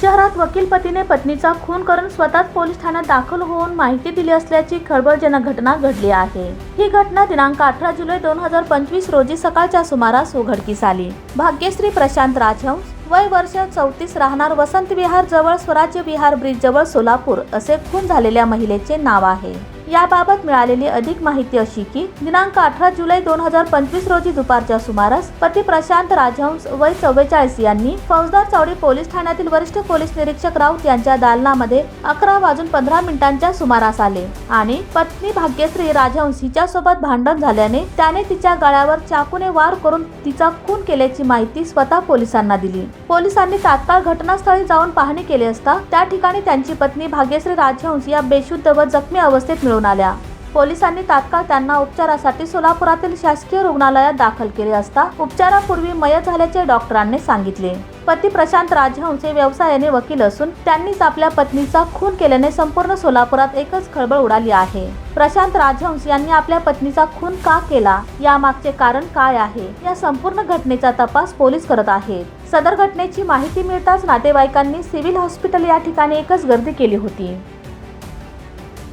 शहरात वकीलपतीने पत्नीचा खून करून स्वतःच पोलीस ठाण्यात दाखल होऊन माहिती दिली असल्याची खळबळजनक घटना घडली आहे. ही घटना दिनांक अठरा जुलै दोन हजार पंचवीस रोजी सकाळच्या सुमारास उघडकीस आली. भाग्यश्री प्रशांत राजहंस वय वर्ष चौतीस राहणार वसंत विहार जवळ स्वराज्य विहार ब्रिज जवळ सोलापूर असे खून झालेल्या महिलेचे नाव आहे. याबाबत मिळालेली अधिक माहिती अशी की दिनांक अठरा जुलै दोन हजार पंचवीस रोजी दुपारच्या सुमारास पती प्रशांत राजहंस वय चव्वेचाळीस यांनी फौजदार चौडी पोलीस ठाण्यातील वरिष्ठ पोलीस निरीक्षक राऊत यांच्या दालनामध्ये अकरा वाजून पंधरा मिनिटांच्या सुमारास आले आणि पत्नी भाग्यश्री राजहंस हिच्यासोबत भांडण झाल्याने त्याने तिच्या गळ्यावर चाकूने वार करून तिचा खून केल्याची माहिती स्वतः पोलिसांना दिली. पोलिसांनी तात्काळ घटनास्थळी जाऊन पाहणी केली असता त्या ठिकाणी त्यांची पत्नी भाग्यश्री राजहंस या बेशुद्ध व जखमी अवस्थेत आढळून आल्या. पोलिसांनी तात्काळ त्यांना उपचारासाठी सोलापुरातील शासकीय रुग्णालयात दाखल केले असता उपचारापूर्वी मयत झाल्याचे डॉक्टरांनी सांगितले. पती प्रशांत राजहंस हे व्यवसायाने वकील असून त्यांनीच आपल्या पत्नीचा खून केल्याने संपूर्ण सोलापुरात एकच खळबळ उडाली आहे. प्रशांत राजहंस यांनी आपल्या पत्नीचा खून का केला? यामागचे कारण काय आहे? या संपूर्ण घटनेचा तपास पोलीस करत आहेत. सदर घटनेची माहिती मिळताच नातेवाईकांनी सिव्हिल हॉस्पिटल या ठिकाणी एकच गर्दी केली होती.